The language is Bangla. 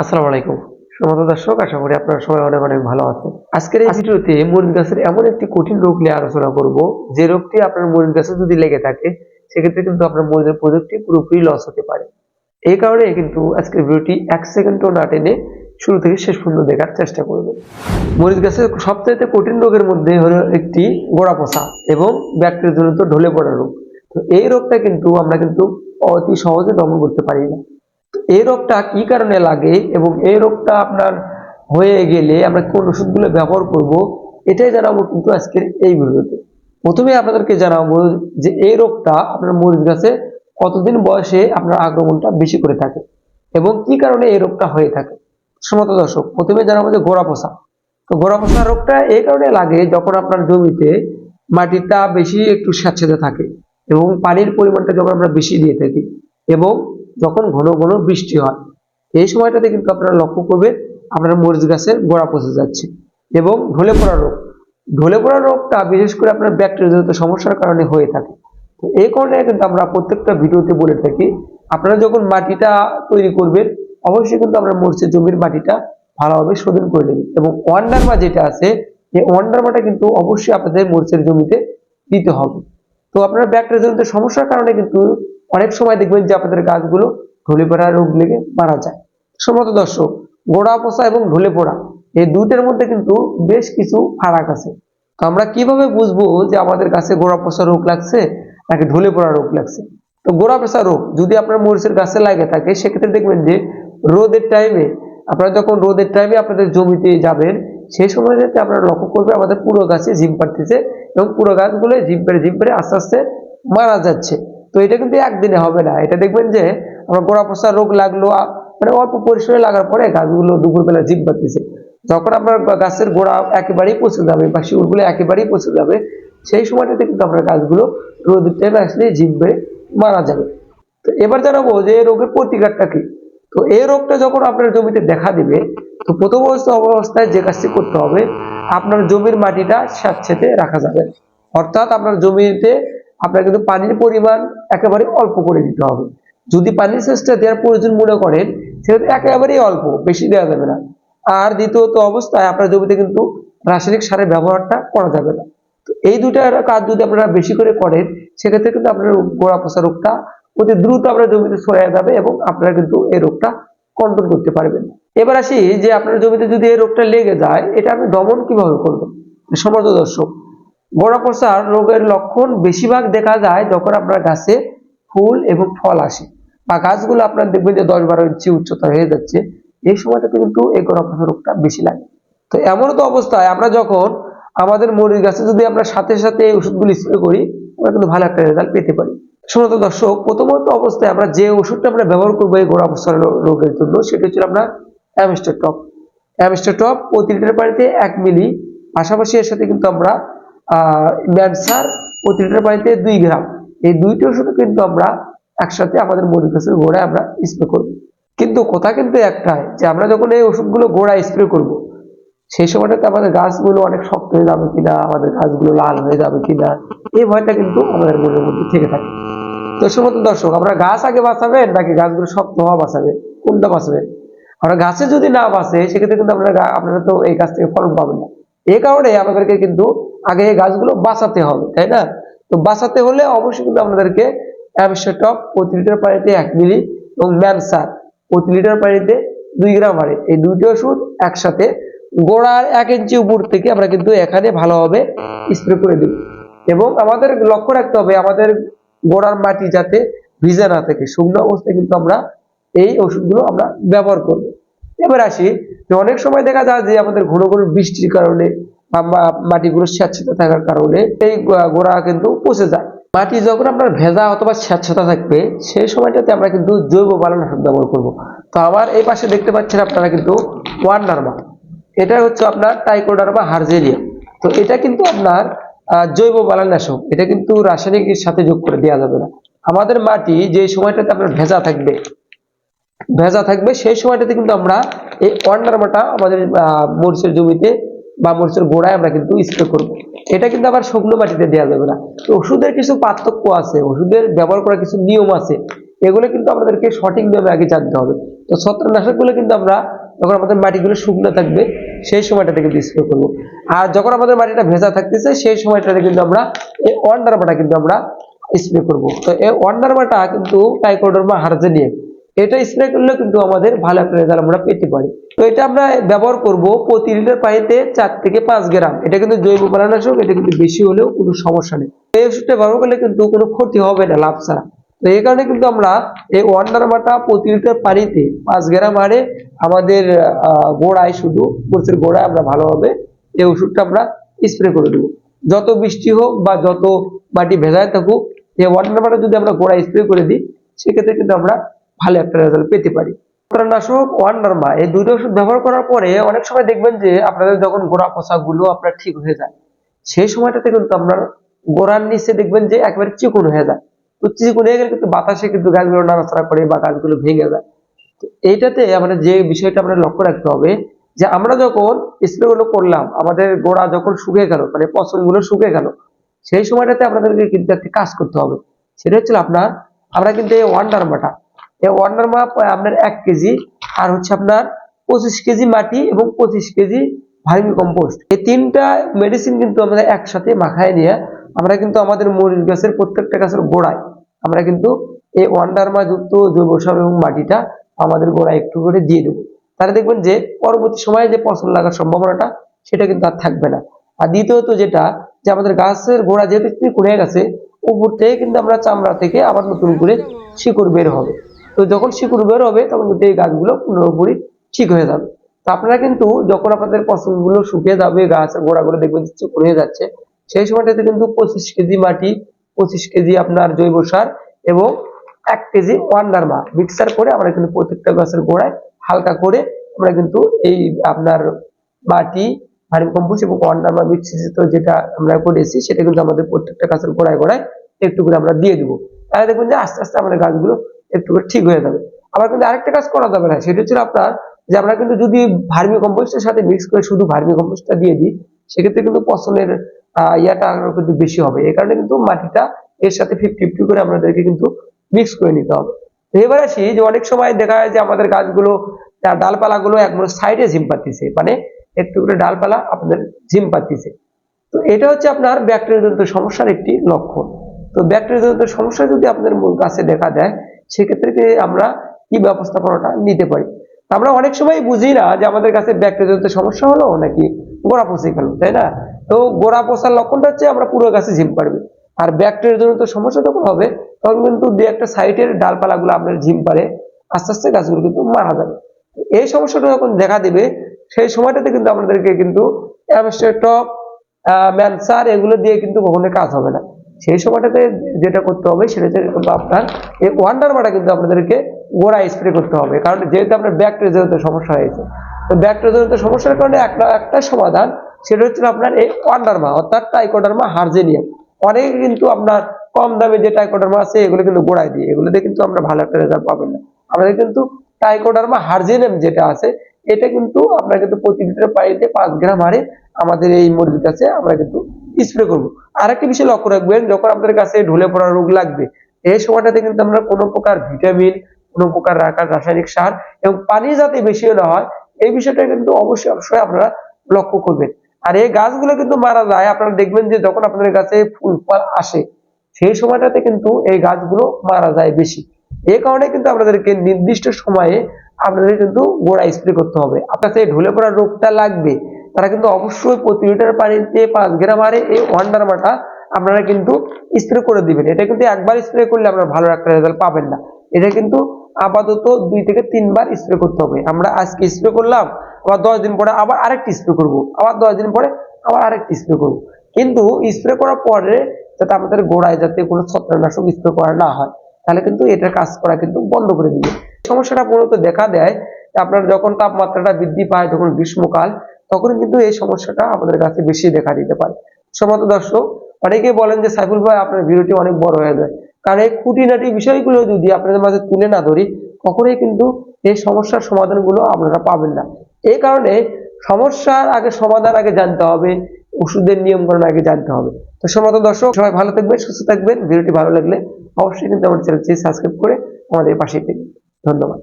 আসসালামু আলাইকুম। সমস্ত দর্শক আশা করি আপনারা সবাই অনেক অনেক ভালো আছেন। আজকের এই ভিডিওতে মরিচ গাছের এমন একটি কঠিন রোগ নিয়ে আলোচনা করব। যে রোগটি আপনার মরিচ গাছে যদি লেগে থাকে সেক্ষেত্রে কিন্তু আপনার মরিচের প্রজেক্টটি পুরোপুরি লস হতে পারে। এই কারণে কিন্তু আজকের ভিডিওটি এক সেকেন্ডও না টেনে শুরু থেকে শেষ পর্যন্ত দেখার চেষ্টা করবেন। মরিচ গাছের সবচাইতে কঠিন রোগের মধ্যে হলো একটি গোড়া পচা এবং ব্যাকটেরিয়াজনিত ঢলে পড়া রোগ। তো এই রোগটা কিন্তু আমরা কিন্তু অতি সহজে দমন করতে পারি না। এই রোগটা কি কারণে লাগে এবং এই রোগটা আপনার হয়ে গেলে আমরা কোন ওষুধগুলো ব্যবহার করব, এটাই জানাব কিন্তু আজকের এই ভিডিওতে। প্রথমে আপনাদেরকে জানাব যে এই রোগটা আপনার মরিচ গাছে কতদিন বয়সে আপনার আক্রমণটা বেশি করে থাকে এবং কি কারণে এই রোগটা হয়ে থাকে। সমত দর্শক, প্রথমে জানাব যে গোড়া পচা তো গোড়া পোষা রোগটা এই কারণে লাগে যখন আপনার জমিতে মাটিটা বেশি একটু স্যাঁতসেঁতে থাকে এবং পানির পরিমাণটা যখন আমরা বেশি দিয়ে থাকি এবং যখন ঘন ঘন বৃষ্টি হয়, এই সময়টাতে কিন্তু আপনারা লক্ষ্য করবেন আপনার মরিচ গাছের গোড়া পচে যাচ্ছে এবং ঢলে পড়া রোগ। ঢলে পড়া রোগটা বিশেষ করে আপনার ব্যাকটেরিয়াজনিত সমস্যার কারণে হয়ে থাকে। তো এই কারণে কিন্তু আমরা প্রত্যেকটা ভিডিওতে বলে থাকি, আপনারা যখন মাটিটা তৈরি করবেন, অবশ্যই কিন্তু আপনার মরিচের জমির মাটিটা ভালোভাবে শোধন করে নেবেন এবং ওয়ান্ডারমা যেটা আছে, এই ওয়ান্ডারমাটা কিন্তু অবশ্যই আপনাদের মরিচের জমিতে দিতে হবে। তো আপনার ব্যাকটেরিয়াজনিত সমস্যার কারণে কিন্তু অনেক সময় দেখবেন যে আপনাদের গাছগুলো ঢলে পড়া রোগ লেগে মারা যায়। সমত দর্শক, গোড়া পচা এবং ঢলে পড়া, এই দুইটার মধ্যে কিন্তু বেশ কিছু ফারাক আছে। তো আমরা কীভাবে বুঝব যে আমাদের গাছে গোড়া পচা রোগ লাগছে নাকি ঢলে পড়া রোগ লাগছে? তো গোড়া পচা রোগ, যদি আপনার মরিচের গাছে লাগে থাকে, সেক্ষেত্রে দেখবেন যে রোদের টাইমে আপনারা যখন রোদের টাইমে আপনাদের জমিতে যাবেন, সেই সময় যাতে আপনারা লক্ষ্য করবে আমাদের পুরো গাছে জিম পাড়তেছে এবং পুরো গাছগুলো জিম পেরে জিম পেরে আস্তে আস্তে মারা যাচ্ছে। তো এটা কিন্তু একদিনে হবে না। এটা দেখবেন যে আমার গোড়া পচা রোগ লাগল মানে অল্প পরিসরে লাগার পরে গাছগুলো দুপুরবেলা জিম পাচ্ছে যখন আপনার গাছের গোড়া একেবারেই পচে যাবে বা শিউরগুলো একেবারেই পচে যাবে, সেই সময়টাতে কিন্তু আপনার গাছগুলো রোদের টাইমে আসলে জিম পেরে মারা যাবে। তো এবার জানাব যে এই রোগের প্রতিকারটা কি? তো এই রোগটা যখন আপনার জমিতে দেখা দিবে, তো প্রথম অবস্থা অবস্থায় যে কাজটি করতে হবে, আপনার জমির মাটিটা স্যাঁতসেঁতে রাখা যাবে। অর্থাৎ আপনার জমিতে আপনার কিন্তু পানির পরিমাণ একেবারে অল্প করে দিতে হবে। যদি পানির সেচটা দেওয়ার প্রয়োজন মনে করেন সেক্ষেত্রে একেবারেই অল্প, বেশি দেওয়া যাবে না। আর দ্বিতীয়ত অবস্থায় আপনার জমিতে কিন্তু রাসায়নিক সারের ব্যবহারটা করা যাবে না। তো এই দুটা কাজ যদি আপনারা বেশি করে করেন, সেক্ষেত্রে কিন্তু আপনার গোড়া পচা রোগটা অতি দ্রুত আপনার জমিতে ছড়িয়ে যাবে এবং আপনারা কিন্তু এই রোগটা কন্ট্রোল করতে পারবেন। এবার আসি যে আপনার জমিতে যদি এই রোগটা লেগে যায়, এটা আপনি দমন কীভাবে করবেন সমর্থ দর্শক গোড়া পচার রোগের লক্ষণ বেশিরভাগ দেখা যায় যখন আপনার গাছে ফুল এবং ফল আসে। বা গাছগুলো আপনার দেখবেন যে দশ বারো ইঞ্চি উচ্চতা হয়ে যাচ্ছে, এই সময়টাতে কিন্তু এই গোড়া পচা রোগটা বেশি লাগে। তো এমন তো অবস্থায় আমরা যখন আমাদের মরিচ গাছে যদি আমরা সাথে সাথে এই ওষুধগুলি স্প্রে করি, আমরা কিন্তু ভালো একটা রেজাল্ট পেতে পারি। শুনত দর্শক, প্রথমত অবস্থায় আমরা যে ওষুধটা আমরা ব্যবহার করব এই গোড়া পচার রো- রোগের জন্য, সেটা হচ্ছে আমরা অ্যামিস্টার টপ। অ্যামিস্টার টপ প্রতি লিটার পানিতে এক মিলি, পাশাপাশি এর সাথে কিন্তু আমরা ম্যানসার প্রতি লিটার পানিতে দুই গ্রাম। এই দুইটি ওষুধ কিন্তু আমরা একসাথে আমাদের মরিচ গাছের গোড়ায় আমরা স্প্রে করব। কিন্তু কথা কিন্তু একটাই যে আমরা যখন এই ওষুধগুলো গোড়ায় স্প্রে করব, সেই সময়টাতে আমাদের গাছগুলো অনেক শক্ত হয়ে যাবে কিনা, আমাদের গাছগুলো লাল হয়ে যাবে কিনা, এই ভয়টা কিন্তু আমাদের মনের মধ্যে থেকে থাকে। তো সে মতো দর্শক, আমরা গাছ আগে বাঁচাবেন নাকি গাছগুলো শক্ত হওয়া বাঁচাবে কোনটা বাঁচাবেন? আমরা গাছে যদি না বাঁচে, সেক্ষেত্রে কিন্তু আপনারা আপনারা তো এই গাছ থেকে ফলন পাবেন না। এই কারণে আমাদেরকে কিন্তু আগে এই গাছগুলো বাঁচাতে হবে, তাই না? তো বাঁচাতে হলে অবশ্যই কিন্তু আপনাদেরকে অ্যামস্টার প্রতি লিটার পানিতে এক মিলি এবং ম্যানসার প্রতি লিটার পানিতে দুই গ্রাম হারে। এই দুইটি ওষুধ একসাথে গোড়ার এক ইঞ্চি উপর থেকে আমরা কিন্তু এখানে ভালোভাবে স্প্রে করে দিই এবং আমাদের লক্ষ্য রাখতে হবে আমাদের গোড়ার মাটি যাতে ভিজা না থাকে, শুকনো অবস্থায় কিন্তু আমরা এই ওষুধগুলো আমরা ব্যবহার করব। এবার আসি যে অনেক সময় দেখা যায় যে আমাদের ঘন ঘন বৃষ্টির কারণে মাটিগুলো স্যাঁতসেঁতে থাকার কারণে এই গোড়া কিন্তু পচে যায়। মাটি যখন আপনার ভেজা অথবা স্যাঁতসেঁতে থাকবে, সেই সময়টাতে আমরা কিন্তু জৈব বালানাশক ব্যবহার করব। তো আমার এই পাশে দেখতে পাচ্ছেন আপনারা কিন্তু ওয়ান্ডারমা এটা হচ্ছে আপনার টাইকোডার্মা হার্জেলিয়া তো এটা কিন্তু আপনার জৈব বালানাশক। এটা কিন্তু রাসায়নিকের সাথে যোগ করে দেওয়া যাবে না। আমাদের মাটি যে সময়টাতে আপনার ভেজা থাকবে ভেজা থাকবে সেই সময়টাতে কিন্তু আমরা এই ওয়ান্ডারমাটা আমাদের মরিচের জমিতে বা মরিচের গোড়ায় আমরা কিন্তু স্প্রে করব। এটা কিন্তু আবার শুকনো মাটিতে দেওয়া যাবে না। তো ওষুধের কিছু পার্থক্য আছে, ওষুধের ব্যবহার করার কিছু নিয়ম আছে, এগুলো কিন্তু আমাদেরকে সঠিক নিয়মে আগে জানতে হবে। তো ছত্রাকনাশকগুলো কিন্তু আমরা যখন আমাদের মাটিগুলো শুকনো থাকবে, সেই সময়টাতে কিন্তু স্প্রে করব। আর যখন আমাদের মাটিটা ভেজা থাকতেছে, সেই সময়টাতে কিন্তু আমরা এই ওয়ান্ডারমাটা কিন্তু আমরা স্প্রে করব। তো এই ওয়ান্ডারমাটা কিন্তু টাইকোডার্মা হার্জেনিয়াম এটা স্প্রে করলে কিন্তু আমাদের ভালো একটা রেজাল্ট আমরা পেতে পারি। তো এটা আমরা ব্যবহার করব প্রতি লিটার পানিতে চার থেকে পাঁচ গ্রাম। এটা কিন্তু জৈব পরানাশক এটা কিন্তু বেশি হলেও কোনো সমস্যা নেই। এই ওষুধটা ব্যবহার করলে কিন্তু কোনো ক্ষতি হবে না, লাভ ছাড়া। তো এই কারণে কিন্তু আমরা এই ওয়ান্ডারমাটা প্রতি লিটার পানিতে পাঁচ গ্রাম আরে আমাদের গোড়ায় শুধু কোর্সের গোড়ায় আমরা ভালোভাবে এই ওষুধটা আমরা স্প্রে করে দেবো। যত বৃষ্টি হোক বা যত মাটি ভেজায় থাকুক, এই ওয়ান্ডারমাটা যদি আমরা গোড়ায় স্প্রে করে দিই, সেক্ষেত্রে কিন্তু আমরা ভালো একটা রেজাল্ট পেতে পারি। ছত্রাকনাশক ওয়ান্ডারমা, এই দুটো ওষুধ ব্যবহার করার পরে অনেক সময় দেখবেন যে আপনাদের যখন গোড়া পচা গুলো আপনার ঠিক হয়ে যায়, সেই সময়টাতে কিন্তু আপনার গোড়ার নিচে দেখবেন যে একেবারে চিকন হয়ে যায়। তো চিকন হয়ে গেলে কিন্তু বাতাসে কিন্তু গাছগুলো নাড়াচাড়া করে বা গাছগুলো ভেঙে যায়। তো এইটাতে আমরা যে বিষয়টা আমরা লক্ষ্য রাখতে হবে, যে আমরা যখন স্প্রে গুলো করলাম, আমাদের গোড়া যখন শুকিয়ে গেল মানে পচনগুলো শুকিয়ে গেল, সেই সময়টাতে আপনাদেরকে কিন্তু একটা কাজ করতে হবে। সেটা হচ্ছে আপনার, আমরা কিন্তু এই ওয়ান্ডারমাটা এই ওয়ান্ডারমা আপনার এক কেজি, আর হচ্ছে আপনার পঁচিশ কেজি মাটি এবং পঁচিশ কেজি ভার্মি কম্পোস্ট এই তিনটা মেডিসিন কিন্তু আমরা একসাথে মাখায় নিয়ে আমরা কিন্তু আমাদের মরিচ গাছের প্রত্যেকটা গাছের গোড়ায় আমরা কিন্তু এই ওয়ান্ডারমা যুক্ত জৈব সার এবং মাটিটা আমাদের গোড়ায় একটু করে দিয়ে দেবো। তাহলে দেখবেন যে পরবর্তী সময়ে যে ফসল লাগার সম্ভাবনাটা সেটা কিন্তু আর থাকবে না। আর দ্বিতীয়ত যেটা, যে আমাদের গাছের গোড়া যেহেতু কুড়ে গেছে, উপর থেকে কিন্তু আমরা চামড়া থেকে আবার নতুন করে শিকড় বের হবে। তো যখন শিকড় বের হবে, তখন কিন্তু এই গাছগুলো পুরোপুরি ঠিক হয়ে যাবে। তো আপনারা কিন্তু যখন আপনাদের ফসলগুলো শুকিয়ে যাবে গাছের গোড়াগুলো দেখবেন যে হয়ে যাচ্ছে, সেই সময়টাতে কিন্তু পঁচিশ কেজি মাটি, পঁচিশ কেজি আপনার জৈব সার এবং এক কেজি ওয়ান্ডারমা মিক্সার করে আমরা কিন্তু প্রত্যেকটা গাছের গোড়ায় হালকা করে আমরা কিন্তু এই আপনার মাটি, ভার্মি কম্পোস্ট এবং ওয়ান্ডারমা মিশ্রিত যেটা আমরা করেছি, সেটা কিন্তু আমাদের প্রত্যেকটা গাছের গোড়ায় গোড়ায় একটু করে আমরা দিয়ে দিব। তাহলে দেখবেন যে আস্তে আস্তে আমাদের গাছগুলো একটু ঠিক হয়ে যাবে। আবার কিন্তু আরেকটা কাজ করা যাবে না, সেটা হচ্ছে আপনার যে আমরা কিন্তু যদি ভার্মি কম্পোস্টের সাথে মিক্স করে শুধু ভার্মি কম্পোস্টটা দিয়ে দিই, সেক্ষেত্রে কিন্তু ফসলের ইয়াটা কিন্তু বেশি হবে। এই কারণে কিন্তু মাটিটা এর সাথে ফিফটি ফিফটি করে আমাদেরকে কিন্তু মিক্স করে নিতে হবে। এবার আসি যে অনেক সময় দেখা যায় যে আমাদের গাছগুলো তার ডালপালাগুলো একবার সাইডে ঝিম পাতিছে মানে একটু করে ডালপালা আপনাদের ঝিম পাতিছে তো এটা হচ্ছে আপনার ব্যাকটেরিয়াজনিত সমস্যার একটি লক্ষণ। তো ব্যাকটেরিয়াজনিত সমস্যা যদি আপনাদের মূল গাছে দেখা দেয় সেক্ষেত্রে আমরা কি ব্যবস্থাপনাটা নিতে পারি? আমরা অনেক সময় বুঝি না যে আমাদের কাছে ব্যাকটেরিয়াজনিত সমস্যা হলো নাকি গোড়া পচে গেল, তাই না? তো গোড়া পচার লক্ষণটা হচ্ছে আমরা পুরো গাছে ঝিম পারবে আর ব্যাকটেরিয়াজনিত সমস্যা যখন হবে, তখন কিন্তু দু একটা সাইডের ডালপালাগুলো আপনার ঝিম পারে আস্তে আস্তে গাছগুলো কিন্তু মারা যাবে। এই সমস্যাটা যখন দেখা দেবে, সেই সময়টাতে কিন্তু আমাদেরকে কিন্তু টপ ম্যানসার এগুলো দিয়ে কিন্তু কখনো কাজ হবে না। সেই সময়টাতে যেটা করতে হবে সেটা কিন্তু আপনার এই ওয়ান্ডার মাটা কিন্তু আপনাদেরকে গোড়া স্প্রে করতে হবে। কারণ যেহেতু আপনার ব্যাকটেরিয়াজনিত সমস্যা হয়েছে। তো ব্যাকটেরিয়াজনিত সমস্যার কারণে একটা একটা সমাধান সেটা হচ্ছে আপনার এই ওয়ান্ডারমা অর্থাৎ টাইকোডারমা হার্জেনিয়াম অনেকে কিন্তু আপনার কম দামে যে টাইকোডারমা আছে, এগুলো কিন্তু গোড়ায় দিয়ে, এগুলোতে কিন্তু আমরা ভালো একটা রেজাল্ট পাবেন না। আমাদের কিন্তু টাইকোডারমা হার্জেনিয়াম যেটা আছে, এটা কিন্তু আমরা কিন্তু প্রতি লিটার পানিতে পাঁচ গ্রাম হারে আমাদের এই মরিচ কাছে আমরা কিন্তু স্প্রে করব। আরেকটি বিষয় লক্ষ্য রাখবেন, যখন আপনাদের কাছে ঢলে পড়া রোগ লাগবে, এই সময়টাতে কিন্তু আমরা কোনো প্রকার ভিটামিন, কোনো প্রকার রাসায়নিক সার এবং পানি যাতে বেশিও না হয়, এই বিষয়টা কিন্তু অবশ্যই অবশ্যই আপনারা লক্ষ্য করবেন। আর এই গাছগুলো কিন্তু মারা যায়, আপনারা দেখবেন যে যখন আপনাদের কাছে ফুল ফল আসে, সেই সময়টাতে কিন্তু এই গাছগুলো মারা যায় বেশি। এই কারণে কিন্তু আপনাদেরকে নির্দিষ্ট সময়ে আপনাদের কিন্তু গোড়া স্প্রে করতে হবে। আপনার এই ঢলে পড়া রোগটা লাগবে তারা কিন্তু অবশ্যই প্রতি লিটার পানিতে পাঁচ গ্রাম হারে এই ওয়ান্ডারমাটা আপনারা কিন্তু স্প্রে করে দিবেন। এটা কিন্তু একবার স্প্রে করলে আপনারা ভালো একটা রেজাল্ট পাবেন না। এটা কিন্তু আপাতত দুই থেকে তিনবার স্প্রে করতে হবে। আমরা আজকে স্প্রে করলাম, আবার দশ দিন পরে আবার আরেকটি স্প্রে করব। আবার দশ দিন পরে আবার আরেকটি স্প্রে করব। কিন্তু স্প্রে করার পরে যাতে আমাদের গোড়ায় যাতে কোনো ছত্রাকনাশক স্প্রে করা না হয়, তাহলে কিন্তু এটার কাজ করা কিন্তু বন্ধ করে দিবে। সমস্যাটা মূলত দেখা দেয় আপনার যখন তাপমাত্রাটা বৃদ্ধি পায়, যখন গ্রীষ্মকাল তখন কিন্তু এই সমস্যাটা আমাদের কাছে বেশি দেখা দিতে পারে। সমত দর্শক অনেকে বলেন যে সাইফুল ভাই, আপনার ভিডিওটি অনেক বড় হয়ে যায়। কারণ এই খুঁটিনাটি বিষয়গুলো যদি আপনাদের মাঝে তুলে না ধরি, কখনোই কিন্তু এই সমস্যার সমাধানগুলো আপনারা পাবেন না। এই কারণে সমস্যার আগে সমাধান আগে জানতে হবে, ওষুধের নিয়মকানুন আগে জানতে হবে। তো সমত দর্শক, সবাই ভালো থাকবেন, সুস্থ থাকবেন। ভিডিওটি ভালো লাগলে অবশ্যই কিন্তু আমার চ্যানেলটি সাবস্ক্রাইব করে আমাদের পাশে থাকবেন। ধন্যবাদ।